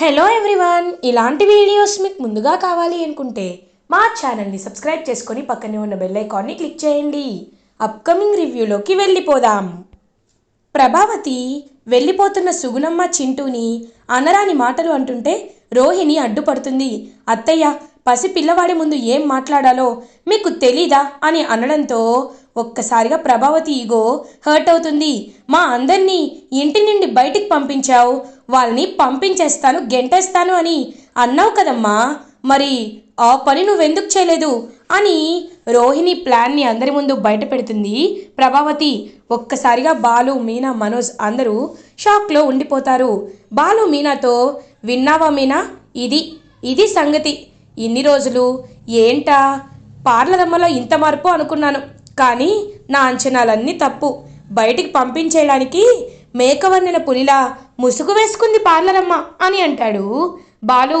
Hello everyone ఇలాంటి videos మీకు ముందుగా కావాలి అనుకుంటే మా ఛానల్ని సబ్స్క్రైబ్ చేసుకొని పక్కనే ఉన్న బెల్ ఐకాన్ని క్లిక్ చేయండి. అప్కమింగ్ రివ్యూలోకి వెళ్ళిపోదాం. ప్రభావతి వెళ్ళిపోతున్న సుగుణమ్మ చింటూని అనరాని మాటలు అంటుంటే రోహిణి అడ్డుపడుతుంది. అత్తయ్య పసి పిల్లవాడి ముందు ఏం మాట్లాడాలో మీకు తెలీదా అని అనడంతో ఒక్కసారిగా ప్రభావతి ఈగో హర్ట్ అవుతుంది. మా అందరినీ ఇంటి నుండి బయటికి పంపించావు. వాళ్ళని పంపించేస్తాను గెంటేస్తాను అని అన్నావు కదమ్మా. మరి ఆ పని నువ్వెందుకు చేయలేదు? అని రోహిణి ప్లాన్ని అందరి ముందు బయట పెడుతుంది ప్రభావతి. ఒక్కసారిగా బాలు మీనా మనోజ్ అందరూ షాక్లో ఉండిపోతారు. బాలు మీనాతో విన్నావా మీనా? ఇది ఇది సంగతి. ఇన్ని రోజులు ఏంటా? పార్లరమ్మలో ఇంత మార్పు అనుకున్నాను. కానీ నా అంచనాలన్నీ తప్పు. బయటికి పంపించేయడానికి మేకవర్ణిన పులిలా ముసుగు వేసుకుంది పార్లరమ్మ అని అంటాడు. బాలు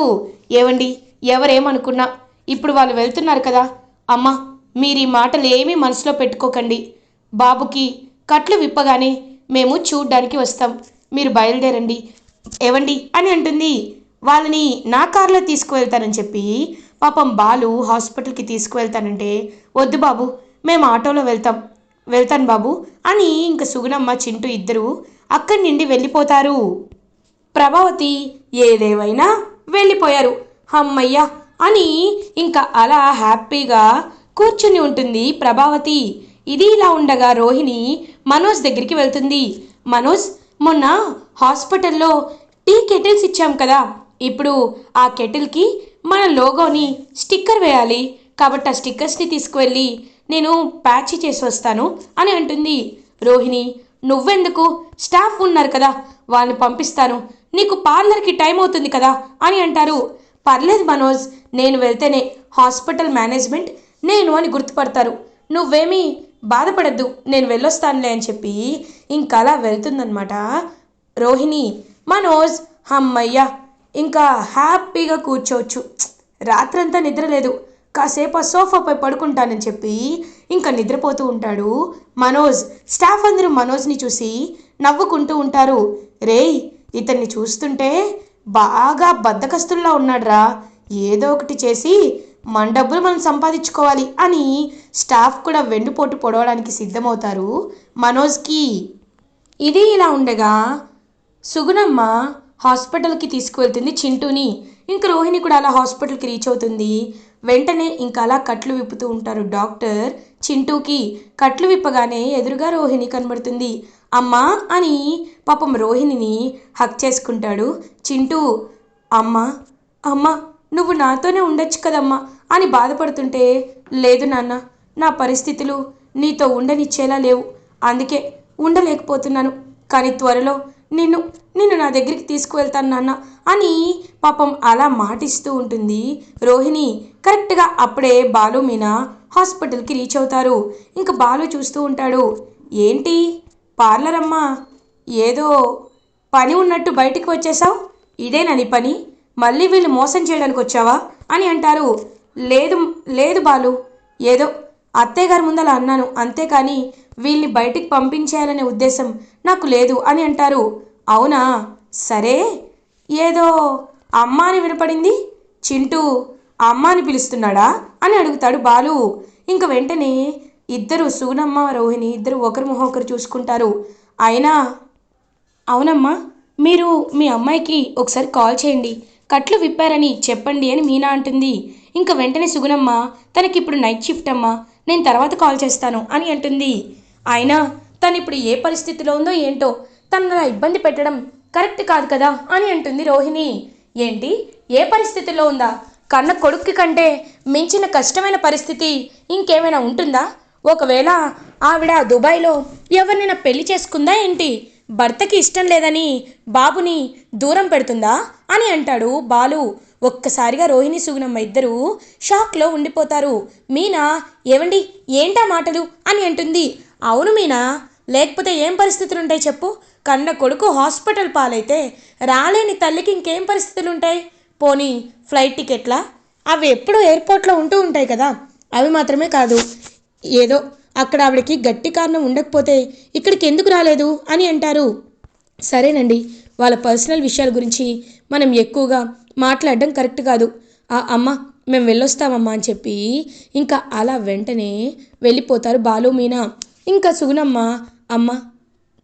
ఏవండి ఎవరేమనుకున్నా? ఇప్పుడు వాళ్ళు వెళ్తున్నారు కదా. అమ్మా మీరు ఈ మాటలు ఏమీ మనసులో పెట్టుకోకండి. బాబుకి కట్లు విప్పగానే మేము చూడ్డానికి వస్తాం. మీరు బయలుదేరండి. ఏవండి? అని అంటుంది. వాళ్ళని నా కారులో తీసుకువెళ్తానని చెప్పి పాపం బాలు హాస్పిటల్కి తీసుకువెళ్తానంటే వద్దు బాబు మేము ఆటోలో వెళ్తాం వెళ్తాను బాబు అని ఇంక సుగుణమ్మ చింటూ ఇద్దరు అక్కడి నుండి వెళ్ళిపోతారు. ప్రభావతి ఏదేవైనా వెళ్ళిపోయారు. హమ్మయ్య అని ఇంకా అలా హ్యాపీగా కూర్చుని ఉంటుంది ప్రభావతి. ఇది ఇలా ఉండగా రోహిణి మనోజ్ దగ్గరికి వెళ్తుంది. మనోజ్ మొన్న హాస్పిటల్లో టీ కెటిల్స్ ఇచ్చాం కదా ఇప్పుడు ఆ కెటిల్కి మన లోగోని స్టిక్కర్ వేయాలి. కాబట్టి ఆ స్టిక్కర్స్ని తీసుకువెళ్ళి నేను ప్యాచ్ చేసి వస్తాను అని అంటుంది. రోహిణి నువ్వెందుకు? స్టాఫ్ ఉన్నారు కదా వాళ్ళని పంపిస్తాను. నీకు పార్లర్కి టైం అవుతుంది కదా అని అంటారు. పర్లేదు మనోజ్ నేను వెళ్తేనే హాస్పిటల్ మేనేజ్మెంట్ నేను అని గుర్తుపడతారు. నువ్వేమీ బాధపడద్దు నేను వెళ్ళొస్తానులే అని చెప్పి ఇంకా అలా వెళ్తుందనమాట రోహిణి మనోజ్ హమ్మయ్య ఇంకా హ్యాపీగా కూర్చోవచ్చు. రాత్రంతా నిద్ర లేదు. కాసేపు ఆ సోఫాపై పడుకుంటానని చెప్పి ఇంకా నిద్రపోతూ ఉంటాడు. మనోజ్ స్టాఫ్ అందరూ మనోజ్ని చూసి నవ్వుకుంటూ ఉంటారు. రేయ్ ఇతన్ని చూస్తుంటే బాగా బద్దకస్తుల్లా ఉన్నాడురా. ఏదో ఒకటి చేసి మన డబ్బులు మనం సంపాదించుకోవాలి అని స్టాఫ్ కూడా వెన్నుపోటు పొడవడానికి సిద్ధమవుతారు మనోజ్కి. ఇది ఇలా ఉండగా సుగుణమ్మ హాస్పిటల్కి తీసుకువెళ్తుంది చింటూని. ఇంక రోహిణి కూడా అలా హాస్పిటల్కి రీచ్ అవుతుంది. వెంటనే ఇంకా అలా కట్లు విప్పుతూ ఉంటారు డాక్టర్. చింటూకి కట్లు విప్పగానే ఎదురుగా రోహిణి కనబడుతుంది. అమ్మా అని పాపం రోహిణిని హక్ చేసుకుంటాడు. చింటూ అమ్మా అమ్మా నువ్వు నాతోనే ఉండొచ్చు కదమ్మా అని బాధపడుతుంటే లేదు నాన్న నా పరిస్థితులు నీతో ఉండనిచ్చేలా లేవు. అందుకే ఉండలేకపోతున్నాను. కానీ త్వరలో నిన్ను నిన్ను నా దగ్గరికి తీసుకువెళ్తాను నాన్న అని పాపం అలా మాటిస్తూ ఉంటుంది. రోహిణి కరెక్ట్గా అప్పుడే బాలు మీనా హాస్పిటల్కి రీచ్ అవుతారు. ఇంకా బాలు చూస్తూ ఉంటాడు. ఏంటి? పార్లర్ అమ్మా ఏదో పని ఉన్నట్టు బయటికి వచ్చేసావు ఇదేనా నీ పని? మళ్ళీ వీళ్ళు మోసం చేయడానికి వచ్చావా? అని అంటారు. లేదు లేదు బాలు. ఏదో అత్తయ్య గారి ముందల అన్నాను. అంతేకాని వీళ్ళని బయటికి పంపించేయాలనే ఉద్దేశం నాకు లేదు అని అంటారు. అవునా? సరే. ఏదో అమ్మ అని వినపడింది? చింటూ అమ్మ అని పిలుస్తున్నాడా? అని అడుగుతాడు బాలు. ఇంక వెంటనే ఇద్దరు సూనమ్మ రోహిణి ఇద్దరు ఒకరి మొహం ఒకరు చూసుకుంటారు. అయినా అవునమ్మా మీరు మీ అమ్మాయికి ఒకసారి కాల్ చేయండి. కట్లు విప్పారని చెప్పండి అని మీనా అంటుంది. ఇంకా వెంటనే సుగుణమ్మ తనకి ఇప్పుడు నైట్ షిఫ్ట్ అమ్మా నేను తర్వాత కాల్ చేస్తాను అని అంటుంది. అయినా తను ఇప్పుడు ఏ పరిస్థితిలో ఉందో ఏంటో తను నా ఇబ్బంది పెట్టడం కరెక్ట్ కాదు కదా అని అంటుంది రోహిణి. ఏంటి? ఏ పరిస్థితిలో ఉందా? కన్న కొడుక్కి కంటే మించిన కష్టమైన పరిస్థితి ఇంకేమైనా ఉంటుందా? ఒకవేళ ఆవిడ దుబాయ్లో ఎవరినైనా పెళ్ళి చేసుకుందా ఏంటి? భర్తకి ఇష్టం లేదని బాబుని దూరం పెడుతుందా అని అంటాడు బాలు. ఒక్కసారిగా రోహిణి సుగుణమ్మ ఇద్దరు షాక్లో ఉండిపోతారు. మీనా ఏవండి? ఏంటా మాటలు? అని అంటుంది. అవును మీనా? లేకపోతే ఏం పరిస్థితులు ఉంటాయి చెప్పు? కన్న కొడుకు హాస్పిటల్ పాలైతే రాలేని తల్లికి ఇంకేం పరిస్థితులు ఉంటాయి పోనీ ఫ్లైట్ టికెట్లా? అవి ఎప్పుడూ ఎయిర్పోర్ట్లో ఉంటూ ఉంటాయి కదా. అవి మాత్రమే కాదు. ఏదో అక్కడ ఆవిడకి గట్టి కారణం ఉండకపోతే ఇక్కడికి ఎందుకు రాలేదు అని అంటారు. సరేనండి. వాళ్ళ పర్సనల్ విషయాల గురించి మనం ఎక్కువగా మాట్లాడడం కరెక్ట్ కాదు. ఆ అమ్మ మేము వెళ్ళొస్తామమ్మా అని చెప్పి ఇంకా అలా వెంటనే వెళ్ళిపోతారు బాలు మీనా. ఇంకా సుగుణమ్మ అమ్మ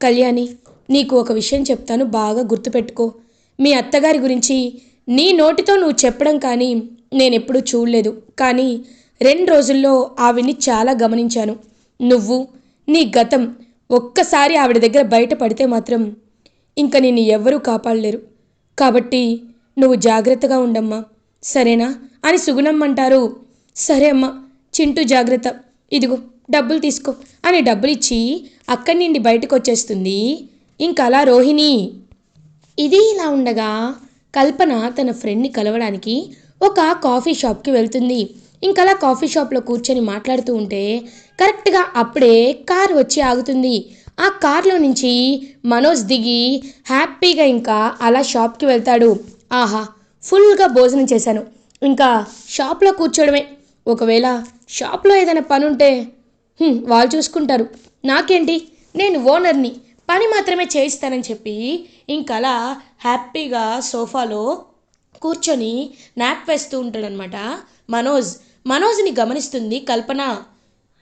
కళ్యాణి నీకు ఒక విషయం చెప్తాను బాగా గుర్తుపెట్టుకో. మీ అత్తగారి గురించి నీ నోటితో నువ్వు చెప్పడం కానీ నేను ఎప్పుడూ చూడలేదు. కానీ రెండు రోజుల్లో ఆవిడ్ని చాలా గమనించాను. నువ్వు నీ గతం ఒక్కసారి ఆవిడ దగ్గర బయటపడితే మాత్రం ఇంకా నిన్ను ఎవ్వరూ కాపాడలేరు. కాబట్టి నువ్వు జాగ్రత్తగా ఉండమ్మా. సరేనా? అని సుగుణమ్మంటారు. సరే అమ్మా చింటూ జాగ్రత్త. ఇదిగో. డబ్బులు తీసుకో. అని డబ్బులు ఇచ్చి అక్కడి నుండి బయటకు వచ్చేస్తుంది ఇంకలా అలా రోహిణి. ఇది ఇలా ఉండగా కల్పన తన ఫ్రెండ్ని కలవడానికి ఒక కాఫీ షాప్కి వెళ్తుంది. ఇంకలా కాఫీ షాప్లో కూర్చొని మాట్లాడుతూ ఉంటే కరెక్ట్గా అప్పుడే కార్ వచ్చి ఆగుతుంది. ఆ కార్లో నుంచి మనోజ్ దిగి హ్యాపీగా ఇంకా అలా షాప్కి వెళ్తాడు. ఆహా ఫుల్గా భోజనం చేశాను. ఇంకా షాప్లో కూర్చోడమే ఒకవేళ షాప్లో ఏదైనా పని ఉంటే వాళ్ళు చూసుకుంటారు. నాకేంటి? నేను ఓనర్ని. పని మాత్రమే చేయిస్తానని చెప్పి ఇంకలా హ్యాపీగా సోఫాలో కూర్చొని నాప్ వేస్తూ ఉంటాడనమాట మనోజ్. మనోజ్ని గమనిస్తుంది కల్పన.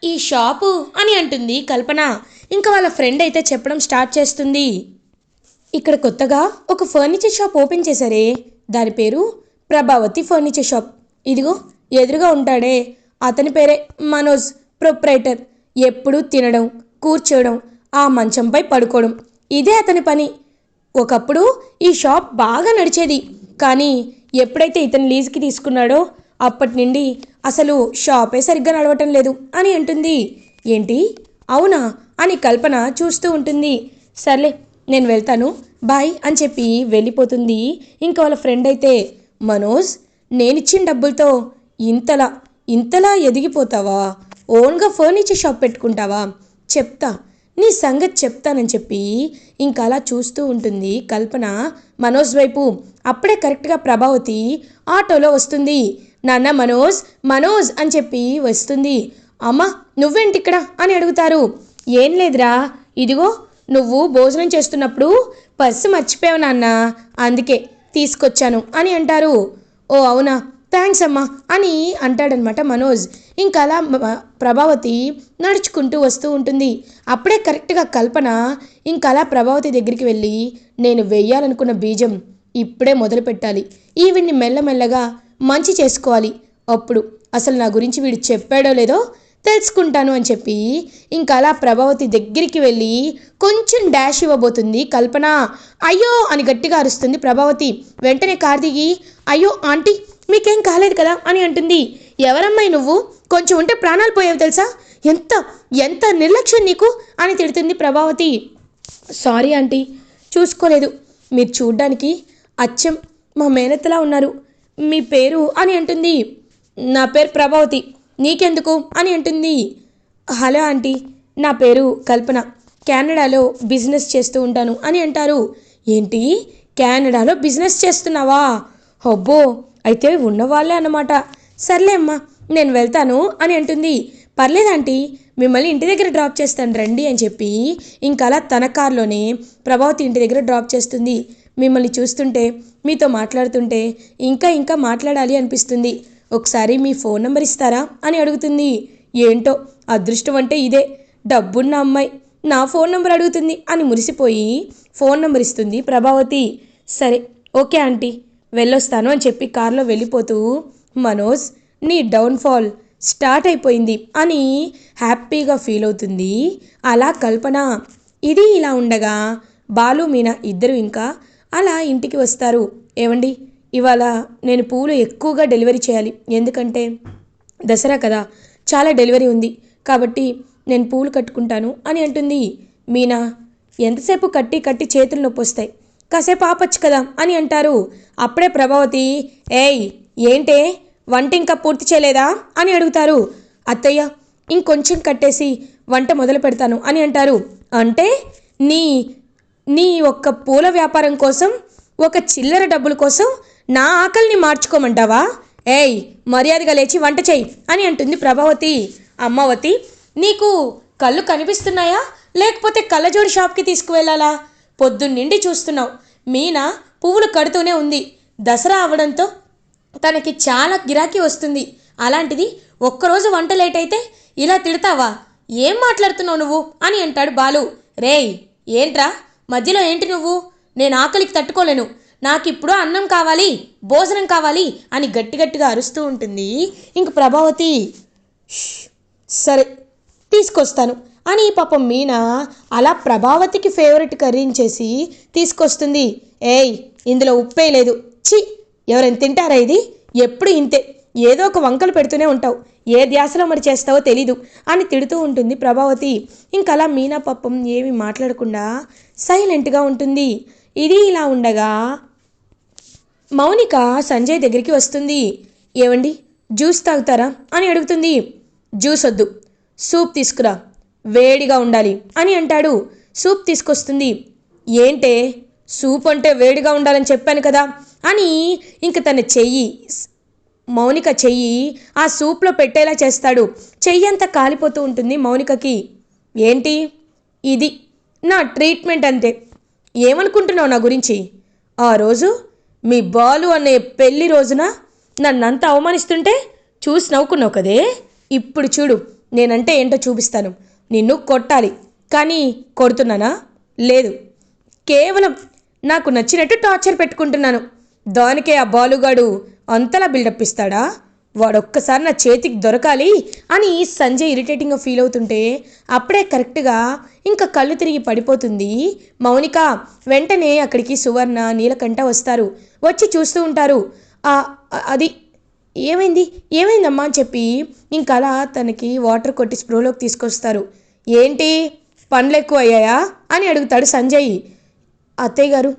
ఈ షాపు అని అంటుంది కల్పన. ఇంకా వాళ్ళ ఫ్రెండ్ అయితే చెప్పడం స్టార్ట్ చేస్తుంది. ఇక్కడ కొత్తగా ఒక ఫర్నిచర్ షాప్ ఓపెన్ చేశారే. దాని పేరు ప్రభావతి ఫర్నిచర్ షాప్. ఇదిగో ఎదురుగా ఉంటాడే. అతని పేరే మనోజ్. ప్రొప్రైటర్ ఎప్పుడూ తినడం కూర్చోవడం ఆ మంచంపై పడుకోవడం. ఇదే అతని పని. ఒకప్పుడు ఈ షాప్ బాగా నడిచేది. కానీ ఎప్పుడైతే ఇతను లీజుకి తీసుకున్నాడో అప్పటి నుండి అసలు షాపే సరిగ్గా నడవటం లేదు అని అంటుంది. ఏంటి? అవునా? అని కల్పన చూస్తూ ఉంటుంది. సర్లే నేను వెళ్తాను. బాయ్ అని చెప్పి వెళ్ళిపోతుంది. ఇంకా వాళ్ళ ఫ్రెండ్ అయితే మనోజ్ నేనిచ్చిన డబ్బులతో ఇంతలా ఇంతలా ఎదిగిపోతావా? ఓన్గా ఫర్నిచర్ షాప్ పెట్టుకుంటావా? చెప్తా. నీ సంగతి చెప్తానని చెప్పి ఇంకా అలా చూస్తూ ఉంటుంది కల్పన మనోజ్ వైపు. అప్పుడే కరెక్ట్గా ప్రభావతి ఆటోలో వస్తుంది. నాన్న మనోజ్ మనోజ్ అని చెప్పి వస్తుంది. అమ్మ నువ్వేంటి ఇక్కడ అని అడుగుతారు. ఏం లేదురా. ఇదిగో నువ్వు భోజనం చేస్తున్నప్పుడు పర్సు మర్చిపోయావు నాన్న. అందుకే తీసుకొచ్చాను అని అంటారు. ఓ అవునా? థ్యాంక్స్ అమ్మా అని అంటాడనమాట మనోజ్. ఇంకా అలా ప్రభావతి నడుచుకుంటూ వస్తూ ఉంటుంది. అప్పుడే కరెక్ట్గా కల్పన ఇంకా అలా ప్రభావతి దగ్గరికి వెళ్ళి నేను వెయ్యాలనుకున్న బీజం ఇప్పుడే మొదలు పెట్టాలి. ఈవిడ్ని మెల్లమెల్లగా మంచి చేసుకోవాలి. అప్పుడు అసలు నా గురించి వీడు చెప్పాడో లేదో తెలుసుకుంటాను అని చెప్పి ఇంకా అలా ప్రభావతి దగ్గరికి వెళ్ళి కొంచెం డాష్ ఇవ్వబోతుంది కల్పన. అయ్యో అని గట్టిగా అరుస్తుంది ప్రభావతి. వెంటనే కార్ దిగి అయ్యో ఆంటీ మీకేం కాలేదు కదా అని అంటుంది. ఎవరమ్మాయి నువ్వు? కొంచెం ఉంటే ప్రాణాలు పోయేవి తెలుసా? ఎంత ఎంత నిర్లక్ష్యం నీకు? అని తిడుతుంది ప్రభావతి. Sorry aunty. చూసుకోలేదు. మీరు చూడ్డానికి అచ్చం మా మేనత్తలా ఉన్నారు. మీ పేరు అని అంటుంది. నా పేరు ప్రభావతి. నీకెందుకు? అని అంటుంది. Hello aunty. నా పేరు కల్పన. కెనడాలో బిజినెస్ చేస్తూ ఉంటాను అని అంటారు. ఏంటి? కెనడాలో బిజినెస్ చేస్తున్నావా? అబ్బో! అయితే ఉన్నవాళ్ళే అన్నమాట. సర్లే అమ్మా నేను వెళ్తాను అని అంటుంది. పర్లేదంటీ మిమ్మల్ని ఇంటి దగ్గర డ్రాప్ చేస్తాను రండి అని చెప్పి ఇంకా అలా తన కార్లోనే ప్రభావతి ఇంటి దగ్గర డ్రాప్ చేస్తుంది. మిమ్మల్ని చూస్తుంటే మీతో మాట్లాడుతుంటే ఇంకా ఇంకా మాట్లాడాలి అనిపిస్తుంది. ఒకసారి మీ ఫోన్ నెంబర్ ఇస్తారా అని అడుగుతుంది. ఏంటో అదృష్టం అంటే ఇదే. డబ్బున్న అమ్మాయి నా ఫోన్ నెంబర్ అడుగుతుంది అని మురిసిపోయి ఫోన్ నెంబర్ ఇస్తుంది ప్రభావతి. సరే ఓకే ఆంటీ. వెళ్ళొస్తాను అని చెప్పి కారులో వెళ్ళిపోతూ మనోజ్ నీ డౌన్ఫాల్ స్టార్ట్ అయిపోయింది అని హ్యాపీగా ఫీల్ అవుతుంది. అలా కల్పన ఇది ఇలా ఉండగా బాలు మీనా ఇద్దరు ఇంకా అలా ఇంటికి వస్తారు. ఏమండి ఇవాళ నేను పూలు ఎక్కువగా డెలివరీ చేయాలి. ఎందుకంటే దసరా కదా చాలా డెలివరీ ఉంది. కాబట్టి నేను పూలు కట్టుకుంటాను అని అంటుంది మీనా. ఎంతసేపు కట్టి కట్టి చేతులు నొప్పి వస్తాయి కాసేపు ఆపచ్చు కదా అని అంటారు. అప్పుడే ప్రభావతి ఏయ్ ఏంటే? వంట ఇంకా పూర్తి చేయలేదా? అని అడుగుతారు. అత్తయ్య ఇంకొంచెం కట్టేసి వంట మొదలు పెడతాను అని అంటారు. అంటే? నీ నీ ఒక్క పూల వ్యాపారం కోసం ఒక చిల్లర డబ్బుల కోసం నా ఆకలిని మార్చుకోమంటావా? ఏయ్ మర్యాదగా లేచి వంట చేయి అని అంటుంది ప్రభావతి. అమ్మవతి నీకు కళ్ళు కనిపిస్తున్నాయా? లేకపోతే కళ్ళజోడి షాప్కి తీసుకువెళ్ళాలా? పొద్దున్నిండి చూస్తున్నావు. మీనా పువ్వులు కడుతూనే ఉంది. దసరా అవడంతో తనకి చాలా గిరాకీ వస్తుంది. అలాంటిది ఒక్కరోజు వంట లేట్ అయితే ఇలా తిడతావా? ఏం మాట్లాడుతున్నావు నువ్వు? అని అంటాడు బాలు. రేయ్ ఏంట్రా? మధ్యలో ఏంటి నువ్వు? నేను ఆకలికి తట్టుకోలేను. నాకిప్పుడు అన్నం కావాలి భోజనం కావాలి అని గట్టి గట్టిగా అరుస్తూ ఉంటుంది. ఇంక ప్రభావతి సరే తీసుకొస్తాను. అని పాపం మీనా అలా ప్రభావతికి ఫేవరెట్ కర్రీని చేసి తీసుకొస్తుంది. ఏయ్ ఇందులో ఉప్పే లేదు. చి ఎవరైనా తింటారా ఇది? ఎప్పుడు ఇంతే. ఏదో ఒక వంకలు పెడుతూనే ఉంటావు. ఏ ధ్యాసలో మరి చేస్తావో తెలీదు అని తిడుతూ ఉంటుంది ప్రభావతి. ఇంకలా మీనా పాపం ఏమి మాట్లాడకుండా సైలెంట్గా ఉంటుంది. ఇది ఇలా ఉండగా మౌనిక సంజయ్ దగ్గరికి వస్తుంది. ఏవండి? జ్యూస్ తాగుతారా? అని అడుగుతుంది. జ్యూస్ వద్దు. సూప్ తీసుకురా. వేడిగా ఉండాలి అని అంటాడు. సూప్ తీసుకొస్తుంది. ఏంటే? సూప్ అంటే వేడిగా ఉండాలని చెప్పాను కదా అని ఇంక తన చెయ్యి మౌనిక చెయ్యి ఆ సూప్లో పెట్టేలా చేస్తాడు. చెయ్యి అంతా కాలిపోతూ ఉంటుంది మౌనికకి. ఏంటి? ఇది నా ట్రీట్మెంట్ అంతే. ఏమనుకుంటున్నావు నా గురించి? ఆ రోజు మీ బాలు అనే పెళ్ళి రోజున నన్నంత అవమానిస్తుంటే చూసి నవ్వుకున్నావు కదే? ఇప్పుడు చూడు నేనంటే ఏంటో చూపిస్తాను. నిన్ను కొట్టాలి. కానీ కొడుతున్నానా? లేదు. కేవలం నాకు నచ్చినట్టు టార్చర్ పెట్టుకుంటున్నాను. దానికే ఆ బాలుగాడు అంతలా బిల్డప్ ఇస్తాడా? వాడొక్కసారి నా చేతికి దొరకాలి అని సంజయ్ ఇరిటేటింగ్గా ఫీల్ అవుతుంటే అప్పుడే కరెక్ట్గా ఇంకా కళ్ళు తిరిగి పడిపోతుంది. మౌనిక వెంటనే అక్కడికి సువర్ణ నీలకంఠ వస్తారు. వచ్చి చూస్తూ ఉంటారు. అది ఏమైంది? ఏమైందమ్మా అని చెప్పి ఇంకా అలా తనకి వాటర్ కొట్టి స్ప్రోలోకి తీసుకొస్తారు. ఏంటి? పండ్లు ఎక్కువ అయ్యాయా అని అడుగుతాడు సంజయ్. అత్తయ్య గారు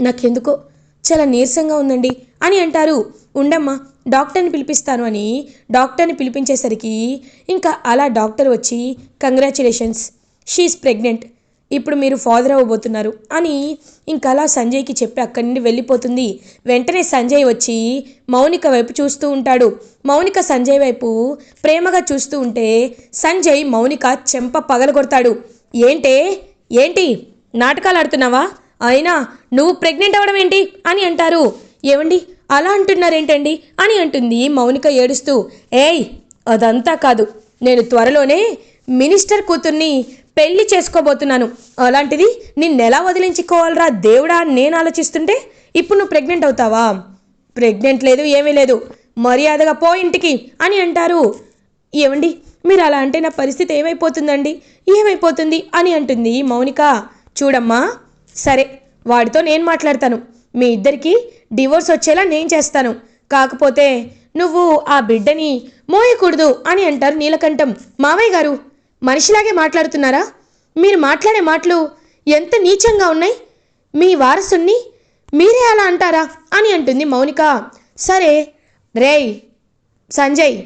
నాకెందుకో? చాలా నీరసంగా ఉందండి అని అంటారు. ఉండమ్మా డాక్టర్ని పిలిపిస్తాను అని డాక్టర్ని పిలిపించేసరికి ఇంకా అలా డాక్టర్ వచ్చి కంగ్రాచులేషన్స్ షీఈస్ ప్రెగ్నెంట్. ఇప్పుడు మీరు ఫాదర్ అవ్వబోతున్నారు అని ఇంకా అలా సంజయ్కి చెప్పి అక్కడి నుండి వెళ్ళిపోతుంది. వెంటనే సంజయ్ వచ్చి మౌనిక వైపు చూస్తూ ఉంటాడు. మౌనిక సంజయ్ వైపు ప్రేమగా చూస్తూ ఉంటే సంజయ్ మౌనిక చెంప పగలగొడతాడు. ఏంటే? ఏంటి? నాటకాలు ఆడుతున్నావా? అయినా నువ్వు ప్రెగ్నెంట్ అవ్వడం ఏంటి? అని అంటారు. ఏమండి అలా అంటున్నారేంటండి? అని అంటుంది మౌనిక ఏడుస్తూ. ఏయ్ అదంతా కాదు. నేను త్వరలోనే మినిస్టర్ కూతుర్ని పెళ్ళి చేసుకోబోతున్నాను. అలాంటిది నిన్నెలా వదిలించుకోవాలరా దేవుడా అని నేను ఆలోచిస్తుంటే? ఇప్పుడు నువ్వు ప్రెగ్నెంట్ అవుతావా? ప్రెగ్నెంట్ లేదు ఏమీ లేదు. మర్యాదగా పో ఇంటికి అని అంటారు. ఏమండి? మీరు అలా అంటే నా పరిస్థితి ఏమైపోతుందండి? ఏమైపోతుంది అని అంటుంది మౌనిక. చూడమ్మా సరే వాడితో నేను మాట్లాడతాను. మీ ఇద్దరికి డివోర్స్ వచ్చేలా నేను చేస్తాను. కాకపోతే నువ్వు ఆ బిడ్డని మోయకూడదు అని అంటారు నీలకంఠం. మావయ్య గారు మనిషిలాగే మాట్లాడుతున్నారా? మీరు మాట్లాడే మాటలు ఎంత నీచంగా ఉన్నాయి? మీ వారసుని మీరే అలా అంటారా? అని అంటుంది మౌనిక. సరే రేయ్ సంజయ్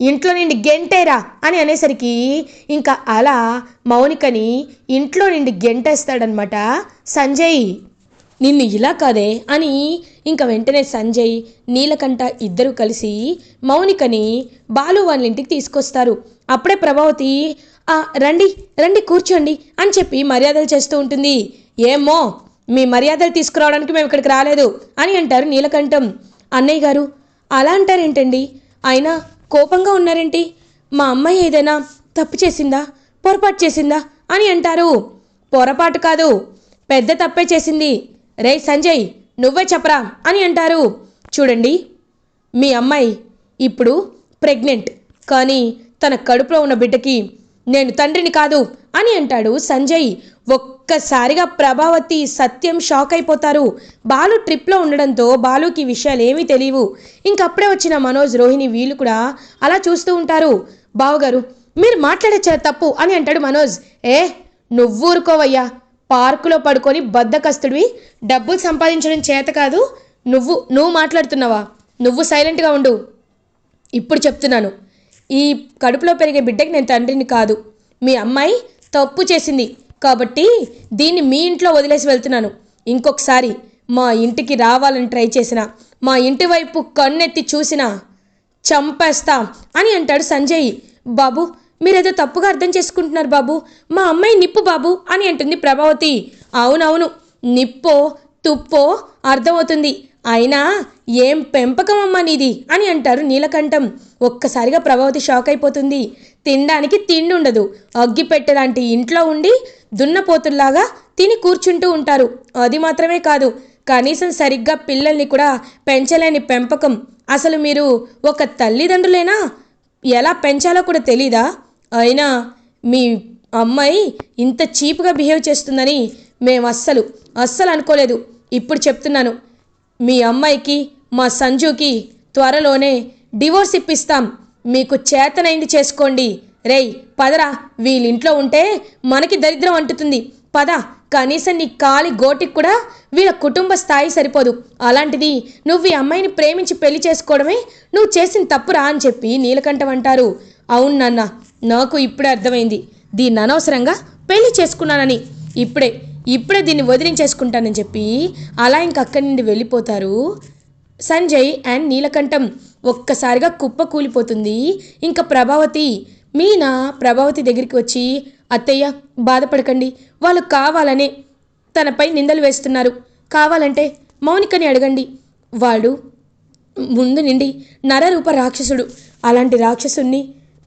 ఇంట్లో నుండి గెంటేరా? అని అనేసరికి ఇంకా అలా మౌనికని ఇంట్లో నుండి గెంటేస్తాడనమాట సంజయ్. నిన్ను ఇలా కాదే? అని ఇంకా వెంటనే సంజయ్ నీలకంఠ ఇద్దరు కలిసి మౌనికని బాలు వాళ్ళ ఇంటికి తీసుకొస్తారు. అప్పుడే ప్రభావతి రండి రండి కూర్చోండి అని చెప్పి మర్యాదలు చేస్తూ ఉంటుంది. ఏమో మీ మర్యాదలు తీసుకురావడానికి మేము ఇక్కడికి రాలేదు అని అంటారు నీలకంఠం. అన్నయ్య గారు అలా అంటారేంటండి? అయినా కోపంగా ఉన్నారేంటి? మా అమ్మాయి ఏదైనా తప్పు చేసిందా? పొరపాటు చేసిందా? అని అంటారు. పొరపాటు కాదు పెద్ద తప్పే చేసింది. రే సంజయ్ నువ్వే చెప్పరా అని అంటారు. చూడండి మీ అమ్మాయి ఇప్పుడు ప్రెగ్నెంట్ కానీ తన కడుపులో ఉన్న బిడ్డకి నేను తండ్రిని కాదు అని అంటాడు సంజయ్. ఒక్కసారిగా ప్రభావతి సత్యం షాక్ అయిపోతారు. బాలు ట్రిప్లో ఉండడంతో బాలుకి విషయాలు ఏమీ తెలియవు. ఇంకప్పుడే వచ్చిన మనోజ్ రోహిణి వీళ్ళు కూడా అలా చూస్తూ ఉంటారు. బావగారు మీరు మాట్లాడే తప్పు అని అంటాడు మనోజ్. ఏ నువ్వు ఊరుకోవయ్యా పార్కులో పడుకొని బద్దకస్తుడివి. డబ్బులు సంపాదించడం చేత కాదు. నువ్వు నువ్వు మాట్లాడుతున్నావా. నువ్వు సైలెంట్గా ఉండు. ఇప్పుడు చెప్తున్నాను. ఈ కడుపులో పెరిగే బిడ్డకి నేను తండ్రిని కాదు. మీ అమ్మాయి తప్పు చేసింది కాబట్టి దీన్ని మీ ఇంట్లో వదిలేసి వెళ్తున్నాను. ఇంకొకసారి మా ఇంటికి రావాలని ట్రై చేసిన మా ఇంటి వైపు కన్నెత్తి చూసినా చంపేస్తా అని అంటాడు సంజయ్. బాబు మీరేదో తప్పుగా అర్థం చేసుకుంటున్నారు బాబు. మా అమ్మాయి నిప్పు బాబు అని అంటుంది ప్రభావతి. అవునవును నిప్పో తుప్పో అర్థమవుతుంది. అయినా ఏం పెంపకం అమ్మా నీది? అని అంటారు నీలకంఠం. ఒక్కసారిగా ప్రభావతి షాక్ అయిపోతుంది. తినడానికి తిండి ఉండదు అగ్గిపెట్టె లాంటి ఇంట్లో ఉండి దున్నపోతుల్లాగా తిని కూర్చుంటూ ఉంటారు. అది మాత్రమే కాదు కనీసం సరిగ్గా పిల్లల్ని కూడా పెంచలేని పెంపకం. అసలు మీరు ఒక తల్లిదండ్రులేనా? ఎలా పెంచాలో కూడా తెలీదా? అయినా మీ అమ్మాయి ఇంత చీప్గా బిహేవ్ చేస్తుందని మేము అస్సలు అస్సలు అనుకోలేదు. ఇప్పుడు చెప్తున్నాను. మీ అమ్మాయికి మా సంజుకి త్వరలోనే డివోర్స్ ఇప్పిస్తాం. మీకు చేతనైంది చేసుకోండి. రేయ్ పదరా. వీళ్ళింట్లో ఉంటే మనకి దరిద్రం అంటుతుంది. పద. కనీసం నీ కాలి గోటికి కూడా వీళ్ళ కుటుంబ స్థాయి సరిపోదు. అలాంటిది నువ్వు ఈ అమ్మాయిని ప్రేమించి పెళ్ళి చేసుకోవడమే నువ్వు చేసిన తప్పురా అని చెప్పి నీలకంఠం అంటారు. అవును నాన్న నాకు ఇప్పుడే అర్థమైంది. దీన్ని అనవసరంగా పెళ్ళి చేసుకున్నానని. ఇప్పుడే ఇప్పుడే దీన్ని వదిలించేసుకుంటానని చెప్పి అలా ఇంక అక్కడి నుండి వెళ్ళిపోతారు. సంజయ్ అండ్ నీలకంఠం ఒక్కసారిగా కుప్ప కూలిపోతుంది. ఇంకా ప్రభావతి మీనా ప్రభావతి దగ్గరికి వచ్చి అత్తయ్య బాధపడకండి. వాళ్ళు కావాలనే తనపై నిందలు వేస్తున్నారు. కావాలంటే మౌనికని అడగండి. వాడు ముందు నిండి నరరూప రాక్షసుడు. అలాంటి రాక్షసుణ్ణి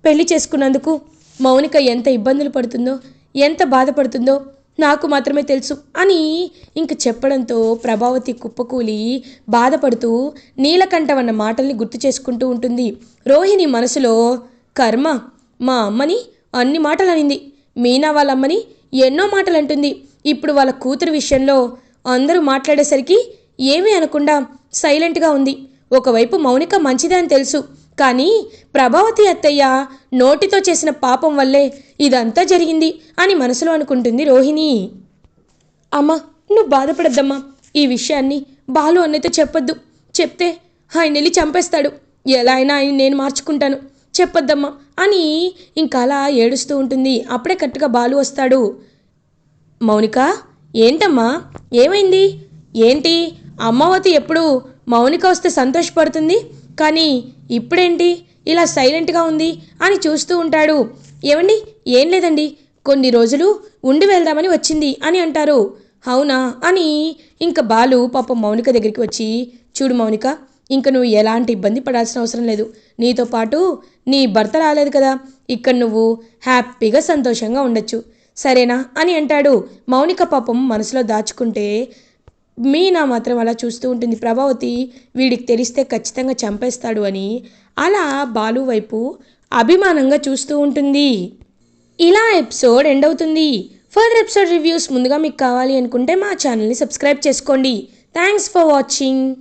పెళ్ళి చేసుకున్నందుకు మౌనిక ఎంత ఇబ్బందులు పడుతుందో ఎంత బాధపడుతుందో నాకు మాత్రమే తెలుసు అని ఇంక చెప్పడంతో ప్రభావతి కుప్పకూలి బాధపడుతూ నీలకంఠవన్న మాటల్ని గుర్తు చేసుకుంటూ ఉంటుంది. రోహిణి మనసులో కర్మ మా అమ్మని అన్ని మాటలు అనింది మీనా వాళ్ళ అమ్మని ఎన్నో మాటలు అంటుంది ఇప్పుడు వాళ్ళ కూతురు విషయంలో అందరూ మాట్లాడేసరికి ఏమీ అనకుండా సైలెంట్గా ఉంది. ఒకవైపు మౌనిక మంచిదే అని తెలుసు. కానీ ప్రభావతి అత్తయ్య నోటితో చేసిన పాపం వల్లే ఇదంతా జరిగింది అని మనసులో అనుకుంటుంది రోహిణి. అమ్మా నువ్వు బాధపడద్దమ్మా. ఈ విషయాన్ని బాలు అన్నయ్యతో చెప్పొద్దు. చెప్తే ఆయన వెళ్ళి చంపేస్తాడు. ఎలా అయినా ఆయన నేను మార్చుకుంటాను. చెప్పొద్దమ్మా అని ఇంకా అలా ఏడుస్తూ ఉంటుంది. అప్పుడే కరెక్ట్గా బాలు వస్తాడు. మౌనిక ఏంటమ్మా? ఏమైంది? ఏంటి? అమ్మవతి ఎప్పుడు మౌనిక వస్తే సంతోషపడుతుంది? కానీ ఇప్పుడేంటి? ఇలా సైలెంట్గా ఉంది అని చూస్తూ ఉంటాడు. ఏమండి? ఏం లేదండి. కొన్ని రోజులు ఉండి వెళ్దామని వచ్చింది అని అంటారు. అవునా? అని ఇంక బాలు పాపం మౌనిక దగ్గరికి వచ్చి చూడు మౌనిక ఇంక నువ్వు ఎలాంటి ఇబ్బంది పడాల్సిన అవసరం లేదు. నీతో పాటు నీ భర్త రాలేదు కదా. ఇక్కడ నువ్వు హ్యాపీగా సంతోషంగా ఉండొచ్చు. సరేనా? అని అంటాడు. మౌనిక పాపం మనసులో దాచుకుంటే మీనా మాత్రం అలా చూస్తూ ఉంటుంది. ప్రభావతి వీడికి తెలిస్తే ఖచ్చితంగా చంపేస్తాడు అని అలా బాలు వైపు అభిమానంగా చూస్తూ ఉంటుంది. ఇలా ఎపిసోడ్ ఎండ్ అవుతుంది. ఫర్దర్ ఎపిసోడ్ రివ్యూస్ ముందుగా మీకు కావాలి అనుకుంటే మా ఛానల్ని సబ్స్క్రైబ్ చేసుకోండి. Thanks for watching.